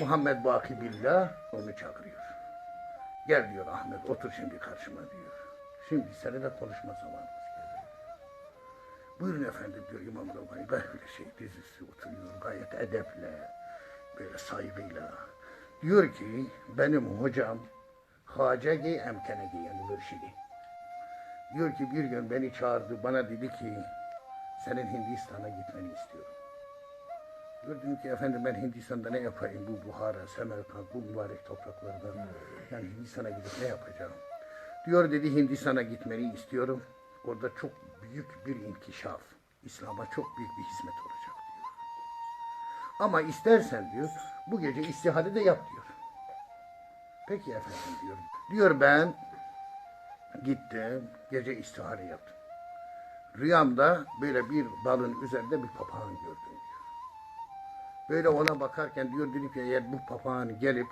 Muhammed Baki Billah onu çağırıyor. Gel diyor Ahmet otur şimdi karşıma diyor. Şimdi seninle konuşma zamanımız geldi. Buyurun efendim diyor İmam Rabbani. Böyle şey dizisi oturuyor gayet edeple, böyle saygıyla. Diyor ki benim hocam Hacegi Emkenegi yani mürşidi. Diyor ki bir gün beni çağırdı bana dedi ki senin Hindistan'a gitmeni istiyorum. Gördüm ki efendim ben Hindistan'da ne yapayım bu Buhara, Semerkant, bu mübarek topraklarda. Yani Hindistan'a gidip ne yapacağım? Diyor dedi Hindistan'a gitmeni istiyorum. Orada çok büyük bir inkişaf, İslam'a çok büyük bir hizmet olacak diyor. Ama istersen diyor bu gece istihare de yap diyor. Peki efendim diyor. Diyor ben gittim gece istihare yaptım. Rüyamda böyle bir balın üzerinde bir papağan gördüm. Böyle ona bakarken diyor dedim ki eğer bu papağan gelip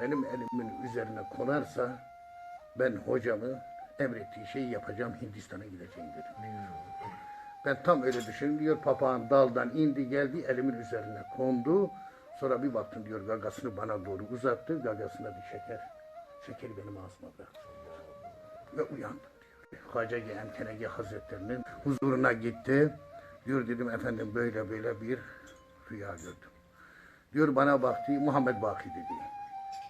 benim elimin üzerine konarsa ben hocamı emrettiği şeyi yapacağım Hindistan'a gideceğim dedim. Ben tam öyle düşündüm diyor papağan daldan indi geldi elimin üzerine kondu. Sonra bir baktım diyor gagasını bana doğru uzattı. Gagasına bir şeker. Şekeri benim ağzıma bıraktı. Ve uyandım diyor. Hacı Emkenegi Hazretlerinin huzuruna gitti. Diyor dedim efendim böyle böyle bir rüya gördüm. Diyor bana baktı Muhammed Baki dedi.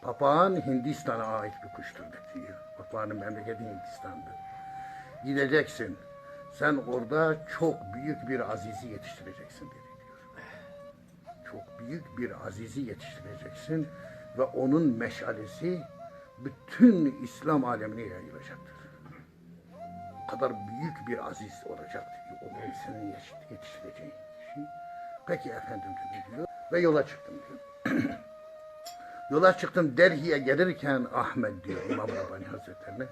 Papağan Hindistan'a ait bir kuştur dedi. Papağanın memleketi Hindistan'dır. Gideceksin. Sen orada çok büyük bir azizi yetiştireceksin dedi diyor. Çok büyük bir azizi yetiştireceksin ve onun meşalesi bütün İslam alemine yayılacaktır. O kadar büyük bir aziz olacak diyor. O senin yetiş- yetiştireceğin şey. Peki efendim diyor. Ve yola çıktım diyor. yola çıktım Delhi'ye gelirken Ahmet diyor İmam Rabbani Hazretlerine.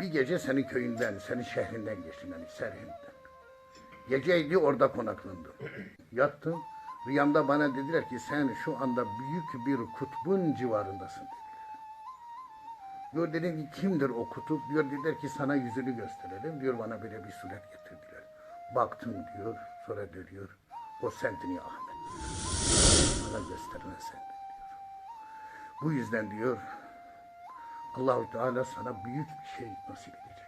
Bir gece senin köyünden, senin şehrinden geçtim yani Serhind'den. Geceydi orada konaklandım. Yattım. Rüyamda bana dediler ki sen şu anda büyük bir kutbun civarındasın dediler. Diyor dedim ki kimdir o kutup? Diyor dediler ki sana yüzünü gösterelim. Diyor bana böyle bir suret getirdiler. Baktım diyor. Sonra diyor o sendin ya Ahmet. Bana gösterilen sendin. Bu yüzden diyor Allahu Teala sana büyük bir şey nasip edecek.